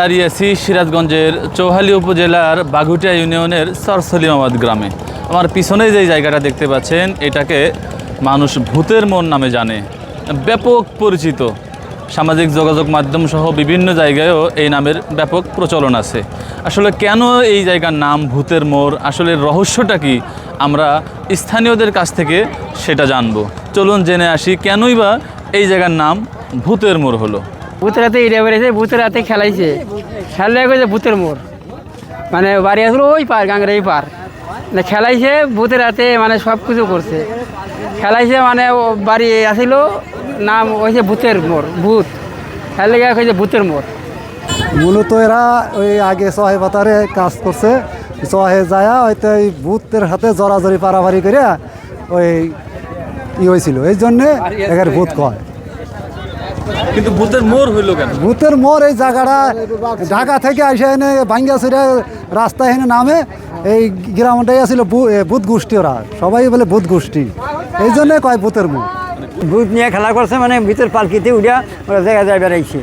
দাঁড়িয়ে আছি সিরাজগঞ্জের চৌহালি উপজেলার বাঘুটিয়া ইউনিয়নের সরসলিমাবাদ গ্রামে। আমার পিছনে যে জায়গাটা দেখতে পাচ্ছেন, এটাকে মানুষ ভূতের মন নামে জানে। ব্যাপক পরিচিত। সামাজিক যোগাযোগ মাধ্যম সহ বিভিন্ন জায়গায়ও এই নামের ব্যাপক প্রচলন আছে। আসলে কেন এই জায়গার নাম ভূতের মোড়? আসলে রহস্যটা কি? আমরা স্থানীয়দের কাছ থেকে সেটা জানব। চলুন জেনে আসি কেনই বা এই জায়গার নাম ভূতের মোড় হলো। হাতে ইড়ে বেড়েছে ভূতের হাতে খেলাইছে। খেললে গেছে ভূতের মোড়? মানে বাড়ি আসলো ওই পার গাঙ্গের এই পার। মানে খেলাইছে ভূতের হাতে মানে সব কিছু করছে। খেলাইছে মানে ও বাড়ি আসিল নাম হয়েছে ভূতের মোড় ভূত। খেলে গিয়ে হয়েছে ভূতের মোড়। মূলত এরা ওই আগে সহে পাতারে কাজ করছে সহে যায়া হয়তো ওই ভূতের হাতে জড়াজড়ি পারাপারি করে ওই ই হয়েছিল এই জন্যে এখানে ভূত কয়। কিন্তু ভূতের মোর হইল কেন? ভূতের মোর এই জায়গাটা ঢাকা থেকে আসে এনে বাঙ্গাসুরে রাস্তায় এনে নামে এই গ্রামটাই আসছিল এ, ভূত গোষ্ঠী ওরা। সবাই বলে ভূত গোষ্ঠী। এই জন্যে কয় ভূতের মোড়। ভূত নিয়ে খেলা করছে মানে ভূতের পালকিতে উঠিয়া ওরা জায়গায় যায় বেড়াইছে।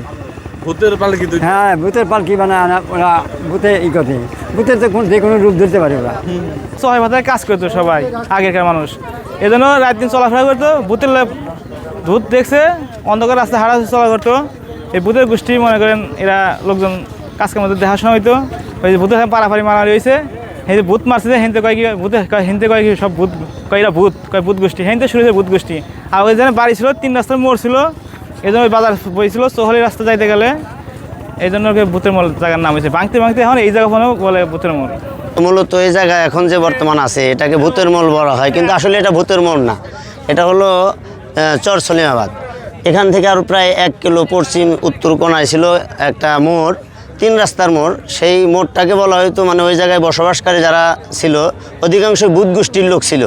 ভূতের পালকি হ্যাঁ ভূতের পালকি মানে ওরা ভূতে ই করছে। ভূতের তো যে কোনো রূপ ধরতে পারে ওরা। সবাই মাথায় কাজ করতো সবাই আগেকার মানুষ। এই জন্য রাত দিন চলাফেরা করতো ভূতের লা- ভূত দেখছে, অন্ধকার রাস্তায় হারা চলা করতো। এই ভূতের গোষ্ঠী, মনে করেন, এরা লোকজন কাজ কামাতে দেখাশোনা হইতো। ওই যে ভূতের পারাপারি মারামারি হয়েছে এই যে ভূত মারছে হেনতে কয় কি, ভূতে হেনতে কয় কি সব ভূত কয় এরা ভূত, কয় ভূত গোষ্ঠী। হেনতে শুরু হয়েছে ভূত গোষ্ঠী। আর ওই জন্য বাড়ি ছিল, তিন রাস্তার মোড় ছিল। এই জন্য ওই বাজার বইছিল চৌহালি রাস্তা যাইতে গেলে। এই জন্য ওকে ভূতের মোড় জায়গার নাম হয়েছে। ভাঙতে ভাঙতে এখন এই জায়গা বলে ভূতের মোড় মূলত এই জায়গা এখন যে বর্তমান আছে, এটাকে ভূতের মল বলা হয়। কিন্তু আসলে এটা ভূতের মল না। এটা হলো চর সলিমাবাদ এখান থেকে আরও প্রায় এক কিলো পশ্চিম উত্তর কোনায় ছিল একটা মোড়, তিন রাস্তার মোড়। সেই মোড়টাকে বলা হয়তো মানে ওই জায়গায় বসবাসকারী যারা ছিল অধিকাংশ বুধ গোষ্ঠীর লোক ছিল।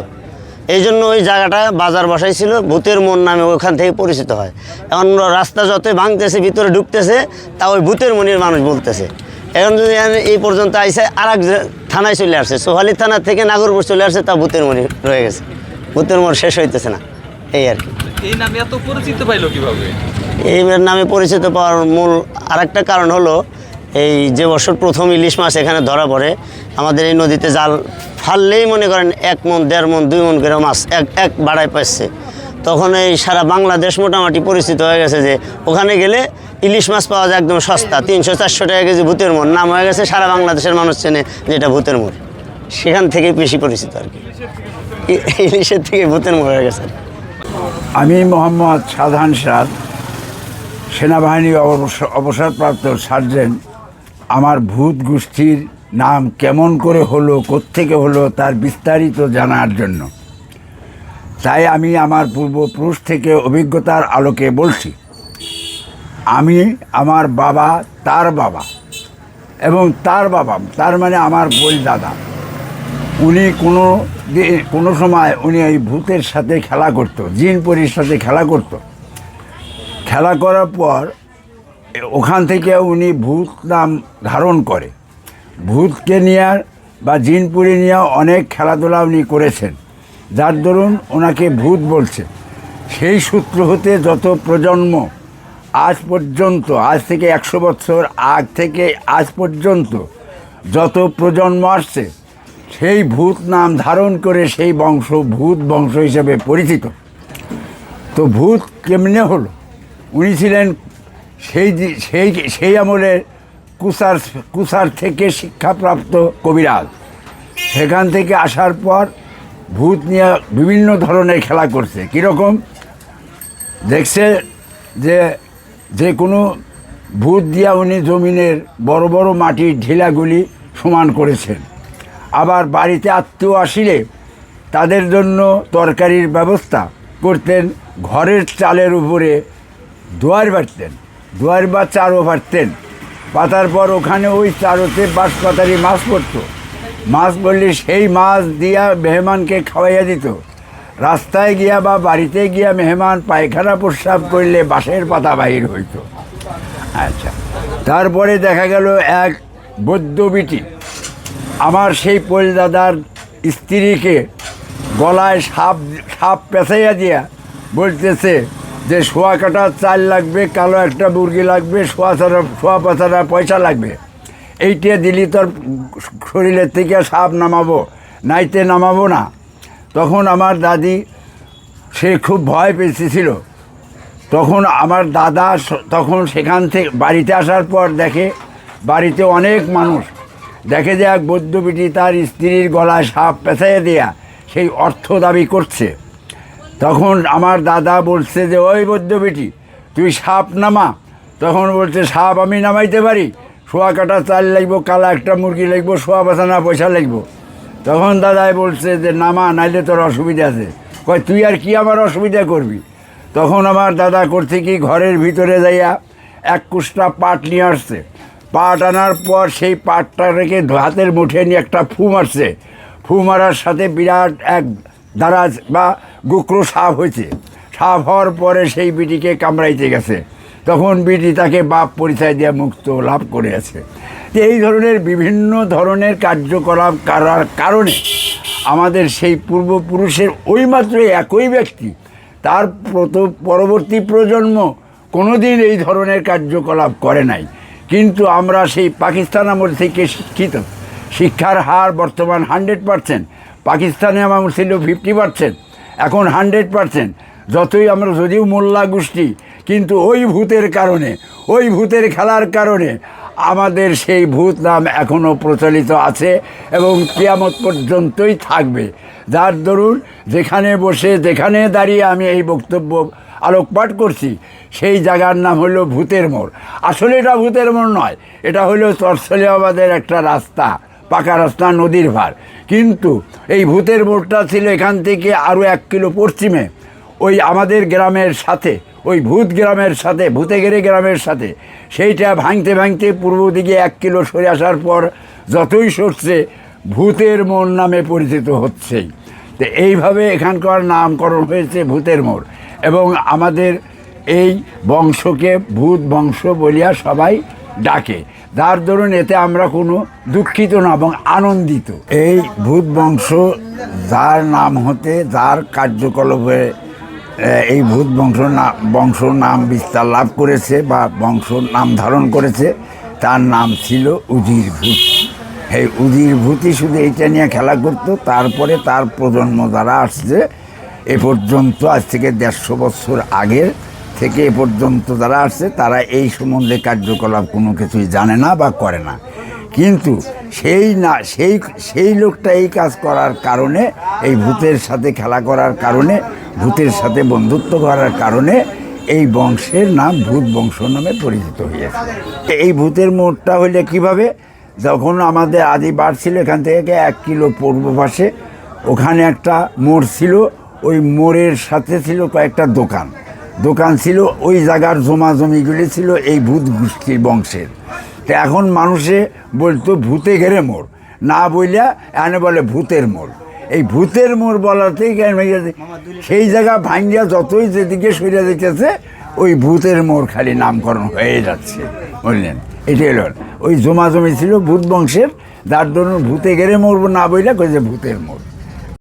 এই জন্য ওই জায়গাটা বাজার বসাইছিল ভূতের মন নামে ওখান থেকে পরিচিত হয়। এখন রাস্তা যতই ভাঙতেছে, ভিতরে ঢুকতেছে, তা ওই ভূতের মনির মানুষ বলতেছে। এখন যদি এই পর্যন্ত আইসে আর এক থানায় চলে আসছে, সোহালি থানা থেকে নাগরপুর চলে আসছে, তা ভূতের মনি রয়ে গেছে। ভূতের মন শেষ হইতেছে না। এই আর কি। এই নামে এত পরিচিত পাইলো কীভাবে? এই নামে পরিচিত পাওয়ার মূল আরেকটা কারণ হলো, এই যে বছর প্রথম ইলিশ মাছ এখানে ধরা পড়ে, আমাদের এই নদীতে জাল ফাললেই মনে করেন এক মন, দেড় মন, দুই মন করে মাছ এক এক বাড়ায় পাচ্ছে তখন এই সারা বাংলাদেশ মোটামুটি পরিচিত হয়ে গেছে যে, ওখানে গেলে ইলিশ মাছ পাওয়া যায় একদম সস্তা, তিনশো, চারশো টাকা কেজি ভূতের মন। নাম হয়ে গেছে সারা বাংলাদেশের মানুষ চেনে যেটা ভূতের মোড় সেখান থেকেই বেশি পরিচিত আর কি। ইলিশের থেকে ভূতের মোড় হয়ে গেছে। আমি মোহাম্মদ সাধান সাদ, সেনাবাহিনী অবস- অবসরপ্রাপ্ত সার্জেন্ট। আমার ভূত গোষ্ঠীর নাম কেমন করে হলো, কোত্থেকে হলো, তার বিস্তারিত জানার জন্য। তাই আমি আমার পূর্বপুরুষ থেকে অভিজ্ঞতার আলোকে বলছি। আমি আমার বাবা, তার বাবা, এবং তার বাবা, তার মানে আমার বই দাদা উনি কোনো কোনো সময় উনি ওই ভূতের সাথে খেলা করতো জিনপরির সাথে খেলা করতো। খেলা করার পর ওখান থেকে উনি ভূত নাম ধারণ করে। ভূতকে নিয়ে বা জিনপুরি নিয়ে অনেক খেলাধুলা উনি করেছেন। যার দরুন ওনাকে ভূত বলছে। সেই সূত্র হতে যত প্রজন্ম আজ পর্যন্ত, আজ থেকে একশো বছর আগ থেকে আজ পর্যন্ত যত প্রজন্ম আসছে সেই ভূত নাম ধারণ করে সেই বংশ ভূত বংশ হিসেবে পরিচিত। তো ভূত কেমনে হলো? উনি ছিলেন সেই সেই সেই আমলের কুসার কুসার থেকে শিক্ষাপ্রাপ্ত কবিরাজ। সেখান থেকে আসার পর ভূত নিয়ে বিভিন্ন ধরনের খেলা করছে। কীরকম? দেখছে যে যে কোনো ভূত দিয়া উনি জমিনের বড় বড় মাটির ঢিলাগুলি সমান করেছেন। আবার বাড়িতে আত্মীয় আসিলে তাদের জন্য তরকারির ব্যবস্থা করতেন, ঘরের চালের উপরে দুয়ার বাড়তেন দুয়ার বা চারও পারতেন পাতার পর ওখানে ওই চারোতে বাঁশপাতারি মাছ পড়তো। মাছ বললে সেই মাছ দিয়া মেহমানকে খাওয়াইয়া দিত। রাস্তায় গিয়া বা বাড়িতে গিয়া মেহমান পায়খানা প্রস্রাব করলে বাঁশের পাতা বাহির হইতো। আচ্ছা তারপরে দেখা গেল এক বৌদ্ধ বিটি। আমার সেই দাদার স্ত্রীকে গলায় সাপ সাপ পেঁচাইয়া দিয়া বলতেছে যে শোয়া কাটা চাল লাগবে, কালো একটা মুরগি লাগবে, শোয়া ছাড়া, শোয়া পাছাড়া পয়সা লাগবে। এইটা দিলি তোর শরীরের থেকে সাপ নামাবো, নাইতে নামাবো না। তখন আমার দাদি, সে খুব ভয় পেয়েছিল। তখন আমার দাদা তখন সেখান থেকে বাড়িতে আসার পর দেখে বাড়িতে অনেক মানুষ দেখে যে এক বৌদ্ধ বিটি তার স্ত্রীর গলায় সাপ পেঁচাইয়ে দেয়া সেই অর্থ দাবি করছে। তখন আমার দাদা বলছে যে, ওই বৌদ্ধ বেটি তুই সাপ নামা। তখন বলছে, সাপ আমি নামাইতে পারি। শোয়া কাটা চাল লাগবো, কালা একটা মুরগি লাগবো, শোয়া বাঁচানা পয়সা লাগবো। তখন দাদাই বলছে যে, নামা, নাইলে তোর অসুবিধা আছে। কয়, তুই আর কি আমার অসুবিধা করবি? তখন আমার দাদা করছে কি ঘরের ভিতরে যাইয়া এক কুষ্টা পাট নিয়ে আসছে। পাট আনার পর সেই পাটটা রেখে হাতের মুঠে নিয়ে একটা ফু মারছে। ফু মারার সাথে বিরাট এক দারাজ বা গুকরো সাপ হয়েছে। সাপ হওয়ার পরে সেই বিটিকে কামড়াইতে গেছে। তখন বিটি তাকে বাপ পরিচয় দিয়ে মুক্ত লাভ করে আছে। এই ধরনের বিভিন্ন ধরনের কার্যকলাপ করার কারণে আমাদের সেই পূর্বপুরুষের ওই মাত্র একই ব্যক্তি, তার পরবর্তী প্রজন্ম কোনোদিন এই ধরনের কার্যকলাপ করে নাই। কিন্তু আমরা সেই পাকিস্তান আমল থেকে শিক্ষিত। শিক্ষার হার বর্তমান হান্ড্রেড পারসেন্ট, পাকিস্তানে আমার ছিল ফিফটি পারসেন্ট, এখন হান্ড্রেড পারসেন্ট। যতই আমরা যদিও মোল্লা গোষ্ঠী, কিন্তু ওই ভূতের কারণে, ওই ভূতের খেলার কারণে আমাদের সেই ভূত নাম এখনও প্রচলিত আছে এবং কেয়ামত পর্যন্তই থাকবে। যার দরুন যেখানে বসে, যেখানে দাঁড়িয়ে আমি এই বক্তব্য আলোকপাত করছি, সেই জায়গার নাম হলো ভূতের মোড়। আসলে এটা ভূতের মোড় নয়, এটা হলো চরসলিয়াবাদের একটা রাস্তা, পাকা রাস্তা, নদীর ভার। কিন্তু এই ভূতের মোড়টা ছিল এখান থেকে আরও এক কিলো পশ্চিমে। ওই আমাদের গ্রামের সাথে, ওই ভূত গ্রামের সাথে, ভূতেগেরে গ্রামের সাথে, সেইটা ভাঙতে ভাঙতে পূর্ব দিকে এক কিলো সরে আসার পর যতই সরছে, ভূতের মোড় নামে পরিচিত হচ্ছেই। তো এইভাবে এখানকার নামকরণ হয়েছে ভূতের মোড়। এবং আমাদের এই বংশকে ভূত বংশ বলিয়া সবাই ডাকে। যার দরুন এতে আমরা কোনো দুঃখিত না এবং আনন্দিত। এই ভূত বংশ যার নাম হতে যার কার্যকলাপে এই ভূত বংশ না, বংশ নাম বিস্তার লাভ করেছে বা বংশ নাম ধারণ করেছে, তার নাম ছিল উজির ভূত। এই উজির ভূতই শুধু এইটা নিয়ে খেলা করতো, তারপরে তার প্রজন্ম দ্বারা আসছে এ পর্যন্ত আজ থেকে দেড়শো বছর আগের থেকে এ পর্যন্ত যারা আসছে, তারা এই সম্বন্ধে কার্যকলাপ কোনো কিছুই জানে না বা করে না। কিন্তু সেই না, সেই সেই লোকটা এই কাজ করার কারণে, এই ভূতের সাথে খেলা করার কারণে, ভূতের সাথে বন্ধুত্ব করার কারণে এই বংশের নাম ভূত বংশ নামে পরিচিত হয়েছে। এই ভূতের মোড়টা হইলে কীভাবে? যখন আমাদের আদি বার ছিল এখান থেকে এক কিলো পূর্ব পাশে, ওখানে একটা মোড় ছিল ওই মোড়ের সাথে ছিল কয়েকটা দোকান। দোকান ছিল ওই জায়গার জমা জমিগুলি ছিল এই ভূত গোষ্ঠীর বংশের। তো এখন মানুষে বলতো ভূতে ঘেরে মোড় না বইলা এনে বলে ভূতের মোড়। এই ভূতের মোড় বলাতেই কেন হয়ে গেছে, সেই জায়গা ভাঙ্গিয়া যতই যেদিকে সরে যেতেছে ওই ভূতের মোড় খালি নামকরণ হয়ে যাচ্ছে। বুঝলেন? এটাই হলো। ওই জমা জমি ছিল ভূত বংশের যার জন্য ভূতে গেড়ে মোড় না বইলা কই যে ভূতের মোড়।